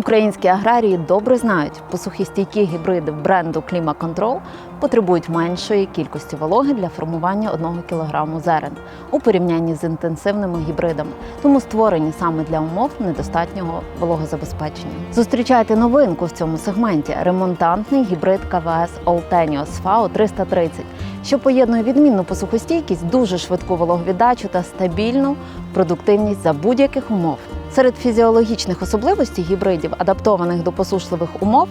Українські аграрії добре знають, посухостійкі гібриди бренду Клімаконтрол потребують меншої кількості вологи для формування 1 кг зерен у порівнянні з інтенсивними гібридами, тому створені саме для умов недостатнього вологозабезпечення. Зустрічайте новинку в цьому сегменті ремонтантний гібрид КВС Oltenios FAO 330, що поєднує відмінну посухостійкість, дуже швидку вологовіддачу та стабільну продуктивність за будь-яких умов. Серед фізіологічних особливостей гібридів, адаптованих до посушливих умов,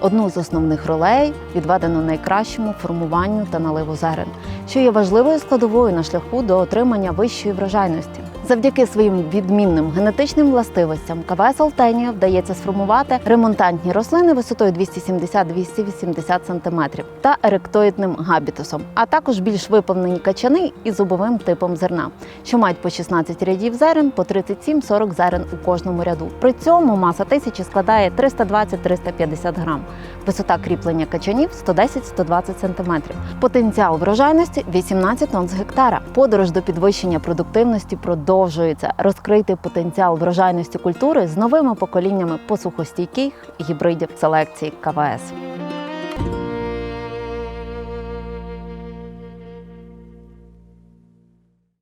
одну з основних ролей відведено найкращому формуванню та наливу зерен, що є важливою складовою на шляху до отримання вищої врожайності. Завдяки своїм відмінним генетичним властивостям КВС Олтенія вдається сформувати ремонтантні рослини висотою 270-280 см та еректоїдним габітусом, а також більш виповнені качани із зубовим типом зерна, що мають по 16 рядів зерен, по 37-40 зерен у кожному ряду. При цьому маса тисячі складає 320-350 грам. Висота кріплення качанів 110-120 см. Потенціал врожайності 18 тонн з гектара. Подорож до підвищення продуктивності продовжується. Розкрити потенціал врожайності культури з новими поколіннями посухостійких гібридів селекції КВС.